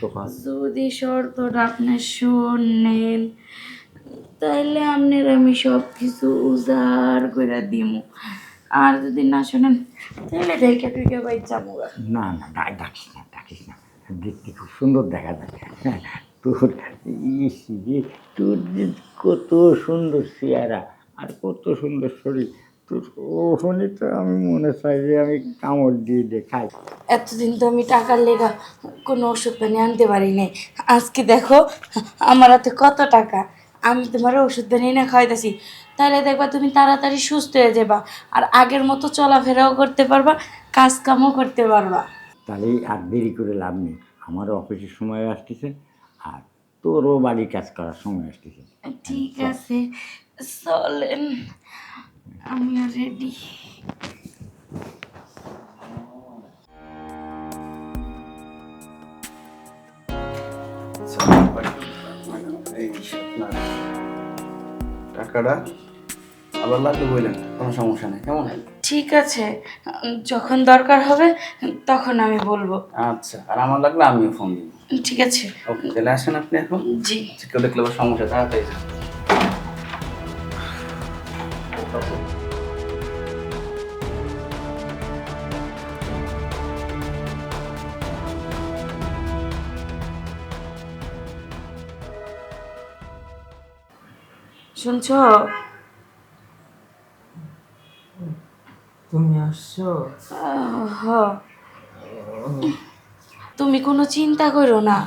শর্ত যদি শর্তটা আপনি শোনেন তাইলে আপনার আমি সব কিছু উজাড় করে দিমু। আর যদি না শোনেন তাহলে ঢেকে টুকে বাই যাব না না ডা- ডাকিস না ডাকিস না। দেখতে খুব সুন্দর দেখা যায় হ্যাঁ, তোর ইস তোর কত সুন্দর চেহারা আর কত সুন্দর শরীর। ওখানে তো আমি মনে চাই যে আমি কামড় দিয়ে দেখাই। এতদিন তো আমি টাকার লেগা কোনো ওষুধ পানি আনতে পারি নাই। আজকে দেখো আমার হাতে কত টাকা। আমি তোমার ওষুধ পানি না খাওয়াইতেছি। তাহলে দেখবা তুমি তাড়াতাড়ি সুস্থ হয়ে যাবা আর আগের মতো চলাফেরাও করতে পারবা কাজ কামও করতে পারবা। তাহলে আর দেরি করে লাভ নেই। আমারও অফিসের সময় আসতেছে আর তোরও বাড়ির কাজ করার সময় আসতেছে। ঠিক আছে চলেন। আমিও রেডি টাকাটা আবার লাগবে বললেন কোনো সমস্যা নেই। কেমন? ঠিক আছে। যখন দরকার হবে তখন আমি বলব। আচ্ছা আর আমার লাগলে আমিও ফোন দিব। ঠিক আছে। ওকে তাহলে আসেন আপনি এখন। জি। কেউ দেখলে সমস্যা তাড়াতাড়ি যান। শুনছ? তুমি আসছো? তুমি কোনো চিন্তা করো না।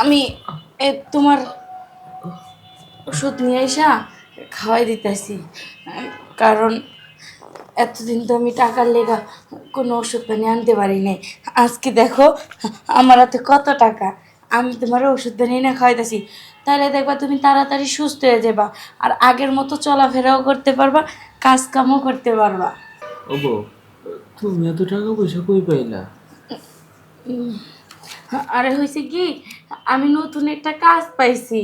আমি তোমার ওষুধ নিয়ে এসা খাওয়াই দিতেছি। কারণ এতদিন তো আমি টাকার লেগা কোনো ওষুধ পানি আনতে পারি নাই। আজকে দেখো আমার হাতে কত টাকা। আমি তোমার ওষুধ পানি না খাওয়াইতেছি। তাহলে দেখবা তুমি তাড়াতাড়ি সুস্থ হয়ে যাবা আর আগের মতো চলাফেরাও করতে পারবা কাজ কামও করতে পারবা। ওগো তুমি এত টাকা পয়সা কই পাইলা? আরে হয়েছে কি আমি নতুন একটা কাজ পাইছি।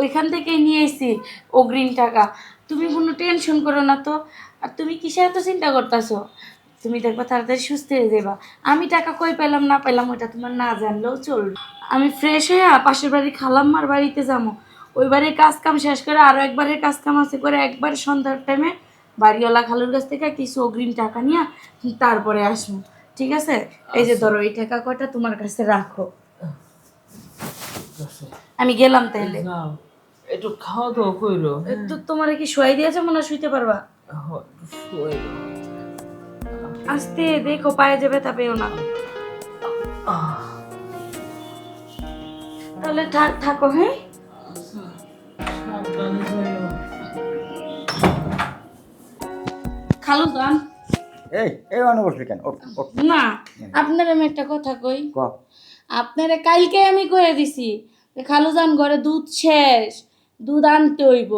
ওইখান থেকে নিয়ে এসেছি অগ্রিম টাকা। তুমি কোনো টেনশন করো না তো। আর তুমি কিসে এত চিন্তা করতেছো? তুমি দেখবা তাড়াতাড়ি সুস্থ হয়ে যাবা আমি টাকা কই পেলাম না পেলাম ওটা তোমার না জানলেও চলবে। আমি ফ্রেশ হয়ে পাশের বাড়ি খালাম্মার বাড়িতে যাব। ওই বাড়ির কাজ কাম শেষ করে আরও একবারের কাজ কাম আছে করে একবার সন্ধ্যার টাইমে বাড়িওয়ালা খালুর কাছ থেকে কিছু অগ্রিম টাকা নিয়ে তারপরে আসব। ঠিক আছে? এই যে ধরো এই টাকা কয়টা তোমার কাছে রাখো। আমি গেলাম তাইলে একটু খাওয়া দাওয়া কইরো। তো তোমার কি শুয়াই দিয়েছে মনে হয় শুইতে পারবা? হ, একটু আস্তে দেখো পায়ে যাবে তা পেও না। তাহলে থাক থাকো হ্যাঁ। খালু দান এই এই অনে বসলি কেন? না আপনার আমি একটা কথা কই। ক? আপনারে কালকে আমি কয়ে দিছি যে খালু যান ঘরে দুধ শেষ দুধ আনতে হইব।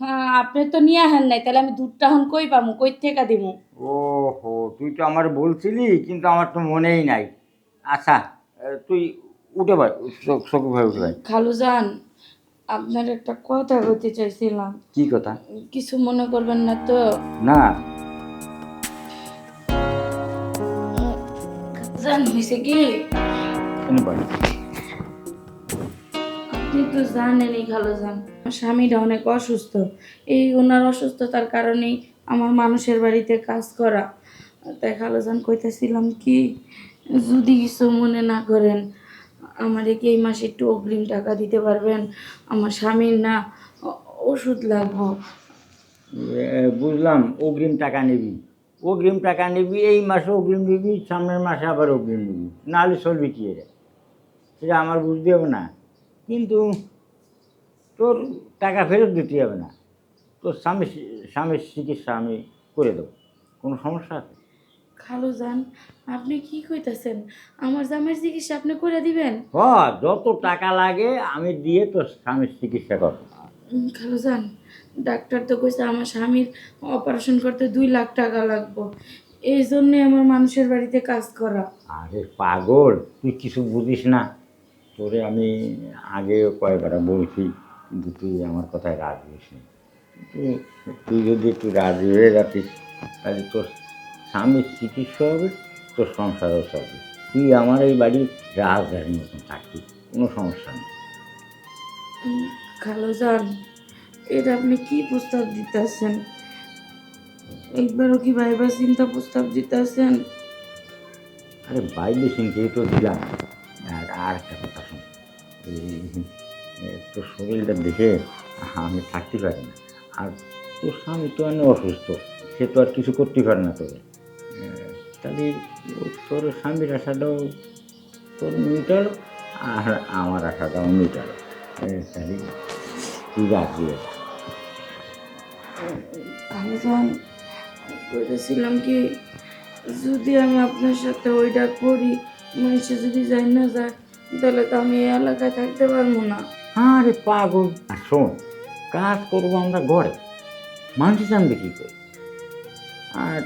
হ্যাঁ আপনি তো নিয়ে আহেন নাই তাহলে আমি দুধটা এখন কই পামু কই থেকে দিমু? ও হো তুই তো আমার বলছিলি কিন্তু আমার তো মনেই নাই। আচ্ছা তুই উঠে ভাই চোখে ভাই উঠে ভাই খালু যান আপনার একটা কথা কইতে চাইছিলাম। কি কথা? কিছু মনে করবেন না তো? না। জান হয়েছে কি। আপনি তো জানেনই খালো জান। আমার স্বামীটা অনেক অসুস্থ। এই ওনার অসুস্থতার কারণেই আমার মানুষের বাড়িতে কাজ করা। তাই খালো জান কইতেছিলাম কি, যদি কিছু মনে না করেন, আমার কি এই মাসে একটু অগ্রিম টাকা দিতে পারবেন? আমার স্বামীর না ওষুধ লাগবো। বুঝলাম, অগ্রিম টাকা নিবি। অগ্রিম টাকা নিবি, এই মাসে অগ্রিম নিবি সামনের মাসে আবার অগ্রিম নিবি নাহলে চলবি কি রে? সেটা আমার বুঝতে হবে না। কিন্তু তোর টাকা ফেরত দিতে হবে না। তোর স্বামী স্বামীর চিকিৎসা আমি করে দেবো। কোনো সমস্যা আছে? খালু যান আপনি কি কইতাছেন? আমার জামের চিকিৎসা আপনি করে দিবেন? হ যত টাকা লাগে আমি দিয়ে তোর স্বামীর চিকিৎসা করব। খালু যান ডাক্তার তো কইছে আমার স্বামীর অপারেশন করতে দুই লাখ টাকা লাগবো। এই জন্যে আমার মানুষের বাড়িতে কাজ করা। আরে পাগল তুই কিছু বুঝিস না। তোরে আমি আগে কয়েকবার বলছি কিন্তু তুই আমার কথায় রাজি হইস নি। তুই যদি একটু রাজি হয়ে যাতিস তাহলে তোর স্বামীর চিকিৎসা হবে তোর সংসারও চলবে। তুই আমার এই বাড়ি রাজধানীর মতন থাকবি কোনো সমস্যা নেই। খালো যান এটা আপনি কি প্রস্তাব দিতেছেন? একবারও কি ভাইবার চিন্তা প্রস্তাব দিতেছেন? আরে বাইরে সিংকেই তো দিলাম। আর আর একটা তোর শরীরটা দেখে আমি থাকতে পারি না। আর তোর স্বামী তো অনেক অসুস্থ সে তো আর কিছু করতে পারে না এ, তাহলে তোর স্বামীর আশাটাও তোর মিটার আর আমার আশাটাও মিটার তাহলে তুই রাজি আমি যান বলেছিলাম কি যদি আমি আপনার সাথে ওইটা করি মানে মানুষে যদি যাই না যায় তাহলে তো আমি এই এলাকায় থাকতে পারব না। আরে পাগল। আর শোন কাজ করব আমরা ঘরে। মানুষ জানবে কী করে। আর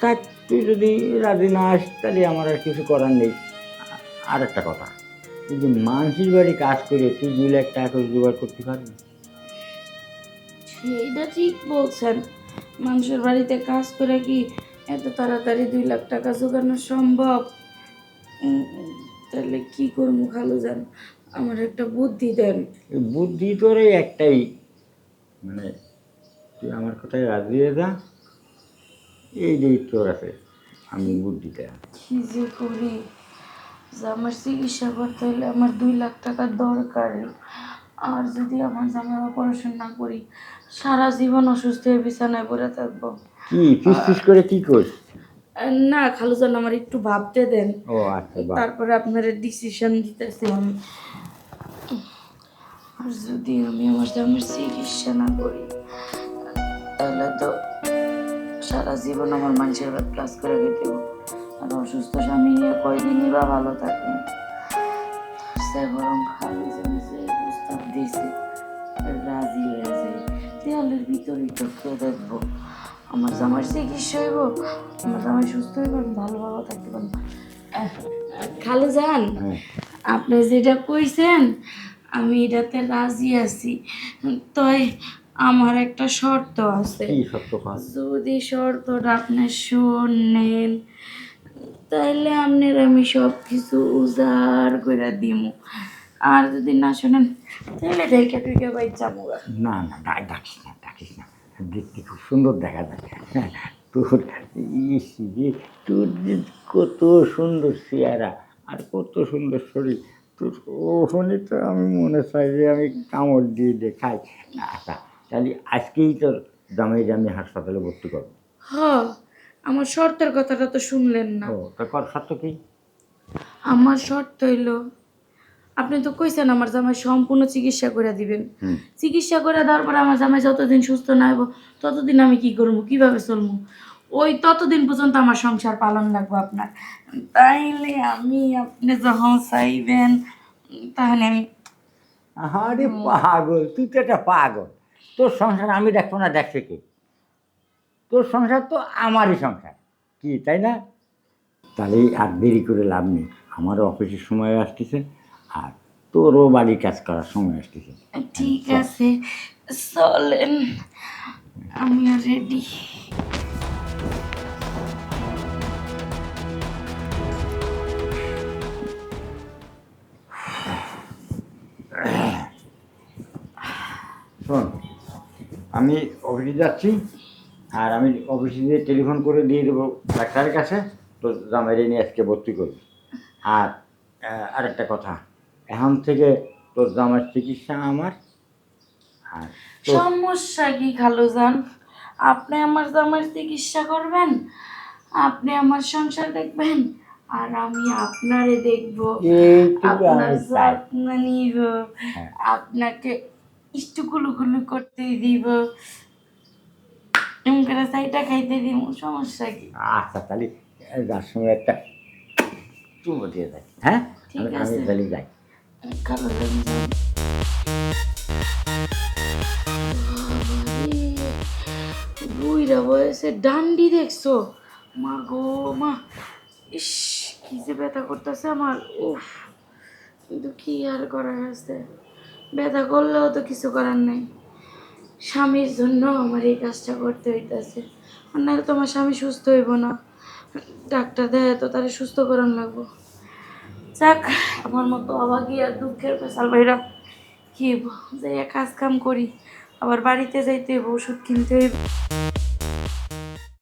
তা তুই যদি রাজি না আস তাহলে আমার আর কিছু করার নেই। আর একটা কথা তুই যে মানুষের বাড়ি কাজ করে তুই দুই লাখ টাকা করে জোগাড় করতে পারবি? সেইটা ঠিক বলছেন। মানুষের বাড়িতে কাজ করে কি এত তাড়াতাড়ি দুই লাখ টাকা জোগানো সম্ভব? তাহলে কি করব খালু যান আমার একটা বুদ্ধি দেন। বুদ্ধি তোর এই একটাই। মানে তুই আমার কথায় রাজি হয়ে যা। এই যে তোর আছে আমি বুদ্ধিটা কি যে করি? যে আমার চিকিৎসা করতে হলে আমার দুই লাখ টাকার দরকার। আর যদি আমার জামাইবা অপারেশন না করি সারা জীবন অসুস্থ হয়ে বিছানায় পড়ে থাকব। কি ফিস ফিস করে কি করিস না খালুজান আমার একটু ভাবতে দেন। ও আচ্ছা তারপরে আপনার ডিসিশন দিতেছি আমি আর যদি আমি আমার জামাইয়ের চিকিৎসা না করি তাহলে তো সারা জীবন আমার মানুষের বাদ কাজ করে হবে। আর অসুস্থ স্বামী নিয়ে কয়দিনই বা ভালো থাকে সে বরং খালি জমি যে প্রস্তাব দিয়েছে রাজি হয়ে যায়। দেয়ালের ভিতরেই তো খেয়ে দেখব আমার জামার চিকিৎসা হইব আমার জামাই সুস্থ হইব আমি ভালো ভালো থাকতে পারব। খালু যান হ্যাঁ। আপনি যেটা কইছেন আমি এটাতে রাজি আছি। তই আমার একটা শর্ত আছে। যদি শর্তটা আপনি শোনেন তাহলে আপনার আমি সব কিছু উজাড় করে দিব। আর যদি না শোনেন তাহলে ঢেকে টুকে বাই যাব না না ডাকিস না ডাকিস না। দেখতে খুব সুন্দর দেখা যায় হ্যাঁ, তোর ইস যে তোর যে কত সুন্দর চেহারা আর কত সুন্দর শরীর তোর ওখানে তো আমি মনে চাই যে আমি কামড় দিয়ে দিয়ে খাই আচ্ছা তাহলে আজকেই তোর জামাই আমি হাসপাতালে ভর্তি করব। হ আমার শর্তের কথাটা তো শুনলেন না। ও তা কর সত্য কি? আমার শর্ত হইল আপনি তো কইছেন আমার জামাই সম্পূর্ণ চিকিৎসা করে দিবেন। চিকিৎসা করে দেওয়ার পরে আমার জামাই যতদিন সুস্থ না হইব ততদিন আমি কি করব কীভাবে চলবো? ওই ততদিন পর্যন্ত আমার সংসার পালন লাগবো আপনার। তাইলে আমি আপনি যখন চাইবেন তাহলে আমি আরে পাগল তুই তো একটা পাগল। তোর সংসার আমি দেখব না দেখছে কে? তোর সংসার তো আমারই সংসার। কি তাই না? তাহলে আর দেরি করে লাভ নেই। আমারও অফিসের সময় আসতেছে। আর তোরও বাড়ির কাজ করার সময় আসতেছে ঠিক আছে চলেন আমি রেডি শোন আমি অফিসে যাচ্ছি আর আমি অফিসে গিয়ে টেলিফোন করে দিয়ে দেবো ডাক্তারের কাছে তো জামাইরে নিয়ে আজকে ভর্তি করবি। আর আরেকটা কথা এখন থেকে তোর জামার চিকিৎসা আমার আর তোর সমস্যা কি খালু যান আপনি আমার জামার চিকিৎসা করবেন আপনি আমার সংসার দেখবেন আর আমি আপনারে দেখব। এইটুকু আপনার আমি চাই। যত্ন নিব হ্যাঁ। আপনাকে একটু কুলু কুলু করতে দিব। এমন করে চাইটা খাইতে দিব সমস্যা কি? আচ্ছা তাহলে যার সময় একটা চুমো দিয়ে যাই হ্যাঁ? ঠিক আমি- আমি আছে। তাহলে যাই। যান। বুইরা বয়সে ডান্ডি দেখছ মা গো মা ইস, কি যে ব্যথা করতেছে আমার। উফ, কিন্তু কি আর করার আছে? ব্যথা করলেও তো কিছু করার নেই। স্বামীর জন্য আমার এই কাজটা করতে হইতেছে। আর নাহলে তোমার স্বামী সুস্থ হইব না। ডাক্তার দেয় তো তারে সুস্থ করান লাগবো। যাক, আমার মতো অবাকি আর দুঃখের পেশাল ভাইরা, কি যে কাজ কাম করি, আবার বাড়িতে যাইতে ওষুধ কিনতে